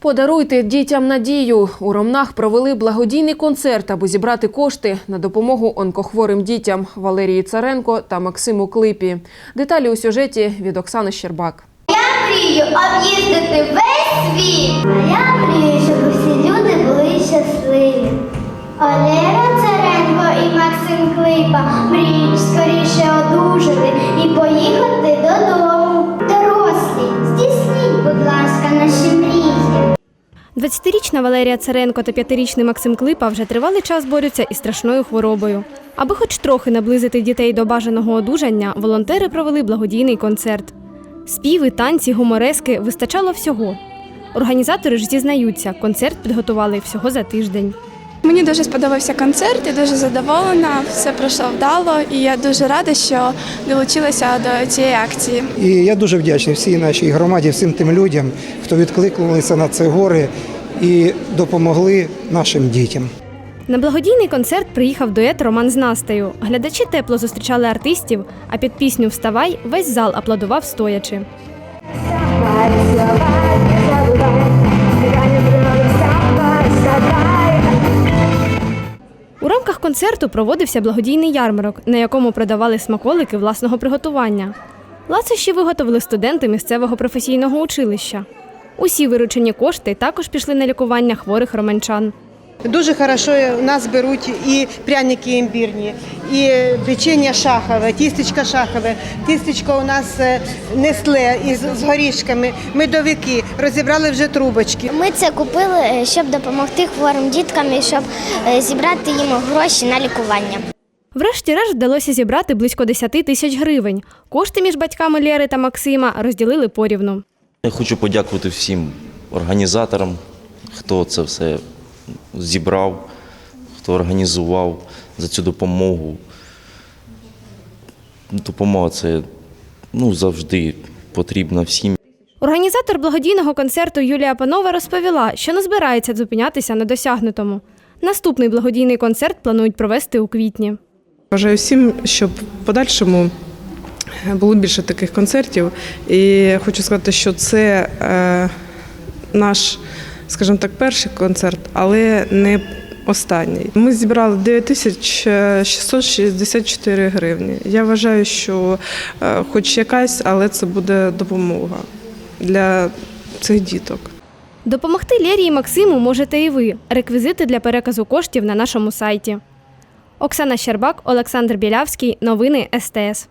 Подаруйте дітям надію. У Ромнах провели благодійний концерт, аби зібрати кошти на допомогу онкохворим дітям Валерії Царенко та Максиму Клипі. Деталі у сюжеті від Оксани Щербак. Я мрію об'їздити весь світ. А я мрію, щоб усі люди були щасливі. Олера Царенко і Максим Клипа мріють скоріше одужати і поїхати 20-річна Валерія Царенко та 5-річний Максим Клипа вже тривалий час борються із страшною хворобою. Аби хоч трохи наблизити дітей до бажаного одужання, волонтери провели благодійний концерт. Співи, танці, гуморески вистачало всього. Організатори ж зізнаються, концерт підготували всього за тиждень. Мені дуже сподобався концерт, я дуже задоволена, все пройшло вдало, і я дуже рада, що долучилася до цієї акції. І я дуже вдячний всій нашій громаді, всім тим людям, хто відкликнулися на це горе і допомогли нашим дітям. На благодійний концерт приїхав дует Роман з Настею. Глядачі тепло зустрічали артистів, а під пісню Вставай весь зал аплодував стоячи. У рамках концерту проводився благодійний ярмарок, на якому продавали смаколики власного приготування. Ласощі виготовили студенти місцевого професійного училища. Усі виручені кошти також пішли на лікування хворих романчан. Дуже хорошо у нас беруть і пряники імбірні, і печення шахове, тістечка шахове. Тістечко у нас е, несле із з горішками, медовики, розібрали вже трубочки. Ми це купили, е, щоб допомогти хворим діткам і щоб е, зібрати їм гроші на лікування. Врешті-решт вдалося зібрати близько 10 тисяч гривень. Кошти між батьками Лєри та Максима розділили порівну. Я хочу подякувати всім організаторам, хто це все зібрав, хто організував за цю допомогу. Допомога це ну, завжди потрібна всім. Організатор благодійного концерту Юлія Панова розповіла, що не збирається зупинятися на досягнутому. Наступний благодійний концерт планують провести у квітні. Бажаю всім, щоб в подальшому було більше таких концертів. І хочу сказати, що це е, наш, скажімо так, перший концерт, але не останній. Ми зібрали 9664 гривні. Я вважаю, що е, хоч якась, але це буде допомога для цих діток. Допомогти Лєрі і Максиму можете і ви. Реквізити для переказу коштів на нашому сайті. Оксана Щербак, Олександр Білявський. Новини СТС.